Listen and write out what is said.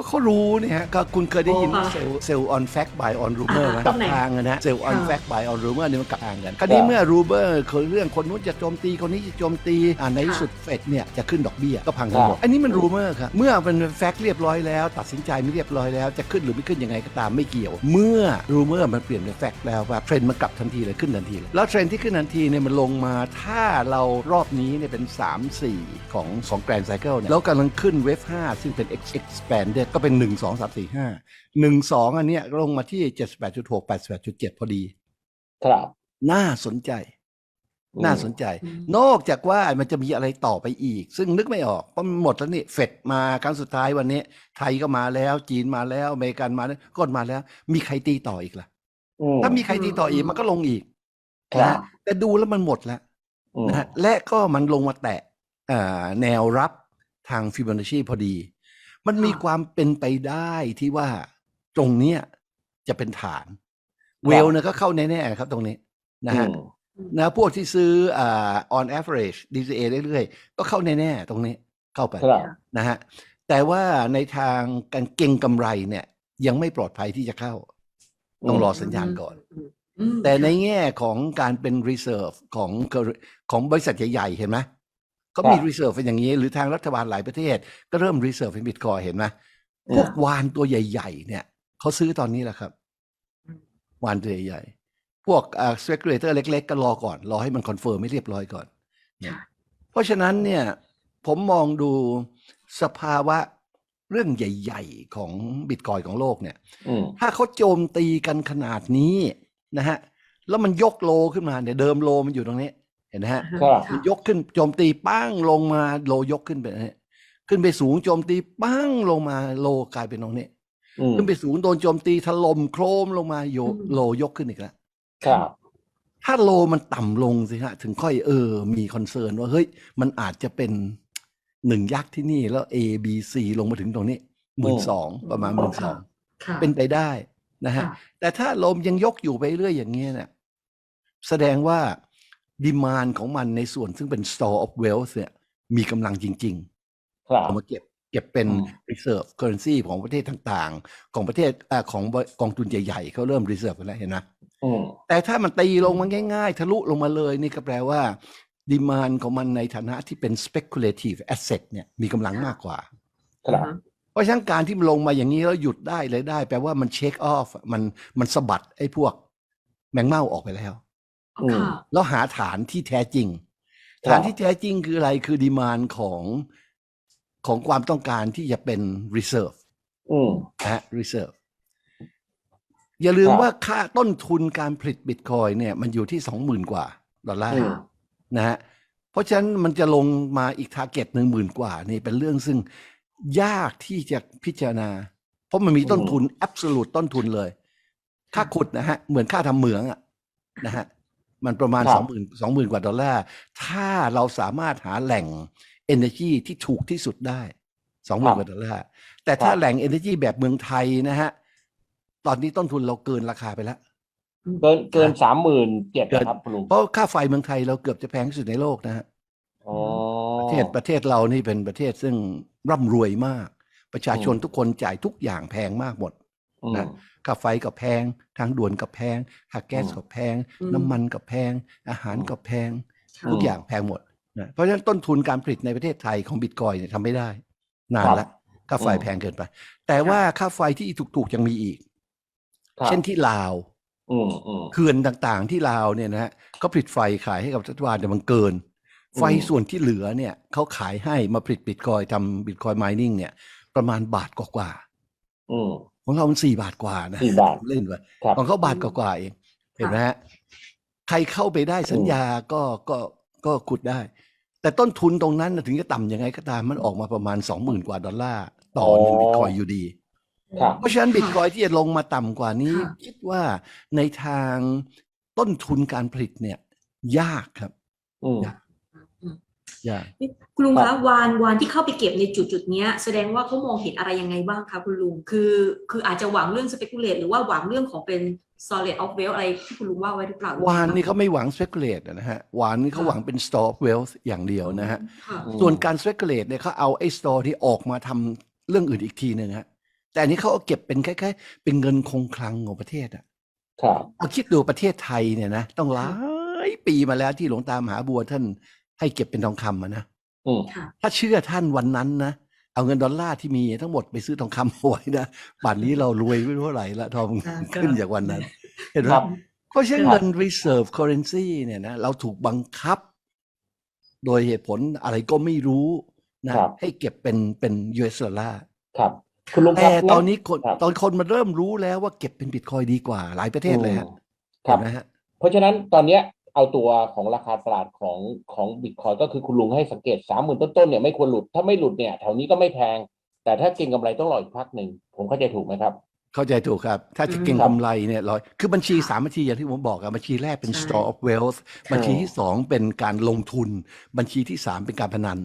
ก็เขารู้เนี่ยฮะก็คุณเคยได้ยินโอ้ค่ะเซลล์เซลล์ออนแฟกต์บายออนรูเมอร์อ่ากับตรงไหนทางอะนะเซลล์ออนค่ะแฟกต์บายออนรูเมอร์เนี่ยมันกับทางกันคราวนี้เมื่อรูเมอร์เขาเรื่องคนนู้นจะโจมตีคนนี้จะโจมตีอ่าในที่สุดเฟดเนี่ยจะขึ้นดอกเบี้ยก็พังกันหมดอันนี้มันรูเมอร์ครับเมื่อเป็นแฟกต์เรียบร้อยแล้ว ตัดสินใจไม่เรียบร้อยแล้วจะขึ้นหรือไม่ขึ้นยังไงก็ตามไม่เกี่ยว เมื่อรูเมอร์มันเปลี่ยนเป็นแฟกต์แล้วว่าเทรนด์มันกลับทันทีเลยขึ้นทันทีเลยแล้วเทรนด์ที่ขึ้นทันทีเนี่ยมันลงมาถ้าเรารอบนี้เนี่ยเป็น 3 4 ของของแกรนด์ไซเคิลเนี่ยแล้วกำลังขึ้นเวฟ5ซึ่งเป็น X expanded ก็เป็น1 2 3 4 5 1 2อันเนี้ยลงมาที่78.6 88.7พอดี ครับ น่าสนใจ น่าสนใจอืมนอกจากว่ามันจะมีอะไรต่อไปอีก ซึ่งนึกไม่ออกเพราะมันหมดแล้วนี่เฟดมาครั้งสุดท้ายวันนี้ ไทยก็มาแล้ว จีนมาแล้วอเมริกันมาแล้วก็มาแล้ว มีใครตีต่ออีกล่ะอืมถ้ามีใครตีต่ออีกมันก็ลงอีกครับนะฮะแต่ดูแล้วมันหมดแล้วอืมนะฮะและก็มันลงมาแตะอ่าแนวรับทางฟิบ o นัชชีพอดี มันมีค่ะความเป็นไปได้ที่ว่าตรงเนี้ยจะเป็นฐาน เวลเนี่ยก็เข้าแน่ๆครับตรงนี้นะฮะอืมนะพวกที่ซื้ออ่า on average DCA เรื่อยๆ ก็เข้าแน่ๆ ตรงนี้เข้าไปครับนะฮะแต่ว่าในทางการเก็งกำไรเนี่ย ยังไม่ปลอดภัยที่จะเข้า ต้องรอสัญญาณก่อนมอืมแต่ในแง่ของการเป็น reserve ของของบริษัทใหญ่ๆ เห็นไหม ก็มีครับ reserve เป็นอย่างนี้ หรือทางรัฐบาลหลายประเทศ ก็เริ่ม reserve เป็นบิตคอยเห็นไหมพวกวานตัวใหญ่ ๆ เนี่ยเขาซื้อตอนนี้แหละครับอืมวานตัวใหญ่ๆพวกอ่า speculator เล็ก ๆ ก็รอก่อน รอให้มันคอนเฟิร์มไม่เรียบร้อยก่อนค่ะเพราะฉะนั้นเนี่ยผมมองดูสภาวะเรื่องใหญ่ ๆ ของบิตคอยของโลกเนี่ยอืมถ้าเขาโจมตีกันขนาดนี้นะฮะแล้วมันยกโลขึ้นมาเนี่ยเดิมโลมันอยู่ตรงนี้ เห็นไหมฮะครับค่ะมันยกขึ้นโจมตีปั้งลงมาโลยกขึ้นไปนะฮะขึ้นไปสูงโจมตีปั้งลงมาโลกลายเป็นตรงนี้อืมขึ้นไปสูงโดนโจมตีถล่มโครมลงมาโยอืมโลยกขึ้นอีกแล้วครับ ถ้าโลมันต่ำลงสิฮะ ถึงค่อยเออ มีคอนเซิร์นว่าเฮ้ยมันอาจจะเป็นหนึ่งยักษ์ที่นี่แล้ว A B C ลงมาถึงตรงนี้หมื่นสองประมาณหมื่นสองค่ะเป็นไปได้นะฮะค่ะแต่ถ้าลมยังยกอยู่ไปเรื่อยอย่างเงี้ยเนี่ยแสดงว่า ดีมานของมันในส่วนซึ่งเป็น store of wealth เนี่ยมีกำลังจริงครัๆบเอามาเก็บเก็บเป็นอืม reserve currency ของประเทศต่างๆ ของประเทศเออของกองทุนใหญ่ๆเขาเริ่ม reserve กันแล้วเห็นไหมอืมแต่ถ้ามันตีลงมาง่ายๆ ทะลุลงมาเลยนี่ก็แปลว่าดีมานของมันในฐานะที่เป็น speculative asset เนี่ยมีกำลังมากกว่าครับเพราะฉะนั้นการที่มันลงมาอย่างนี้แล้วหยุดได้เลยได้ แปลว่ามันเช็คออฟมันมันสะบัดไอ้พวกแมงเม่าออกไปแล้วอืมค่ะ แล้วหาฐานที่แท้จริงครับฐานที่แท้จริงคืออะไรคือดีมานของของความต้องการที่จะเป็น reserve อืมนะฮะ reserve อย่าลืมครับว่าค่าต้นทุนการผลิตบิตคอยเนี่ย มันอยู่ที่สองหมื่นกว่า ดอลลาร์อืมนะฮะเพราะฉะนั้นมันจะลงมาอีกทาร์เก็ตหนึ่งหมื่นกว่า นี่เป็นเรื่องซึ่งยากที่จะพิจารณา เพราะมันมีต้นทุน a b s o l u t e ต้นทุนเลย ค่าขุดนะฮะ เหมือนค่าทำเหมืองอะนะฮะ มันประมาณครัสบองหมื่นสองหมื่นกว่าดอลลาร์ ถ้าเราสามารถหาแหล่ง energy ที่ถูกที่สุดได้สองหมื่นกว่าดอลลาร์ แต่ถ้าแหล่ง energy แบบเมืองไทยนะฮะ ตอนนี้ต้นทุนเราเกินราคาไปแล้ว เกินเกินสามหมื่นเจ็ดครับคุณลุงเพราะค่าไฟเมืองไทยเราเกือบจะแพงที่สุดในโลกนะฮะอ๋อประเทศประเทศเรานี่เป็นประเทศซึ่งร่ำรวยมาก ประชาชนอืมทุกคนจ่ายทุกอย่างแพงมากหมดอืม นะค่าไฟก็แพง ทางด่วนก็แพงค่าแก๊สอืมก็แพงอืมน้ำมันก็แพง อาหารก็แพงค่ะทุกอย่างแพงหมดนะเพราะฉะนั้นต้นทุนการผลิตในประเทศไทยของบิตคอยเนี่ยทำไม่ได้ นานครับแล้วค่าไฟอืมแพงเกินไป แต่ว่าค่าไฟที่ถูกๆยังมีอีกครับเช่นที่ลาวอืมอืมเขื่อนต่างๆ ที่ลาวเนี่ยนะฮะก็ผลิตไฟขายให้กับรัฐบาลแต่มันเกิน ไฟอืมส่วนที่เหลือเนี่ยเขาขายให้มาผลิตบิตคอยทำบิตคอยม i นิ่งเนี่ย ประมาณบาทกว่าอืมๆ ของเรามันสี่บาทกว่านะสี่บาทเล่นไปครับของเขาบาทกว่าๆเอง เห็นไหมฮะใครเข้าไปได้สัญญาก็ก็ก็ขุดได้ แต่ต้นทุนตรงนั้นน่ะถึงจะต่ำยังไงก็ตามมันออกมาประมาณสองหมื่นกว่าดอลลาร์ต่อหนึ่งอ๋อบิตคอยอยู่ดีครับเพราะฉะนั้นบิตคอยที่จะลงมาต่ำกว่านี้ค่ะคิดว่าในทางต้นทุนการผลิตเนี่ย ยากครับอืมอืมยากนี่ คุณลุงครัคะบวานวานที่เข้าไปเก็บในจุดจุดๆเนี้ยแสดงว่าเขามองเห็นอะไรยังไงบ้างคะคุณลุง คือคืออาจจะหวังเรื่อง speculate หรือว่าหวังเรื่องของเป็น solid of wealth อะไรที่คุณลุงว่าไว้หรือเปล่าวานนี่เขาไม่หวัง speculate อะนะฮะวานนี่เขาหวังเป็น store of wealth อย่างเดียวนะฮะค่ะอืมส่วนการ speculate เนี่ยเขาเอาไอ้ store ที่ออกมาทำเรื่องอื่นอีกทีหนึ่งฮะแต่อันนี้เขาเอาเก็บเป็นคล้ายๆ เป็นเงินคงคลังของประเทศอะครับเอาคิดดูประเทศไทยเนี่ยนะต้องหลายปีมาแล้วที่หลวงตามหาบัวท่าน ให้เก็บเป็นทองคำอะนะอืมค่ะถ้าเชื่อท่านวันนั้นนะเอาเงินดอลลาร์ที่มีทั้งหมดไปซื้อทองคำเอาไว้นะป่านนี้เรารวยไม่รู้เท่าไหร่ละทองอ่าขึ้นจากวันนั้น เห็นไหมครับเพราะฉะนั้นครับเงิน reserve currency เนี่ยนะเราถูกบังคับ โดยเหตุผลอะไรก็ไม่รู้นะครับให้เก็บเป็นเป็น US ดอลลาร์ครับคุณลุงคแต่รับตอนนี้คนครับตอนคนมาเริ่มรู้แล้วว่าเก็บเป็นบิตคอยดีกว่าหลายประเทศเลยฮะอืมครับเห็นไหมฮะเพราะฉะนั้นตอนเนี้ย เอาตัวของราคาตลาดของของบิตคอยก็คือคุณลุงให้สังเกตสามหมื่นต้นๆเนี่ยไม่ควรหลุดถ้าไม่หลุดเนี่ยแถวนี้ก็ไม่แพง แต่ถ้าเก็งกำไรต้องรออีกพักหนึ่งผมเข้าใจถูกไหมครับ เข้าใจถูกครับ ถ้าจะอืมเก็งครับกำไรเนี่ยร้อยคือบัญชีสามบัญชีอย่างที่ผมบอกอะบัญชีแรกเป็นใช่ store of wealth บัญชีที่สองเป็นการลงทุน บัญชีที่สามเป็นการพนัน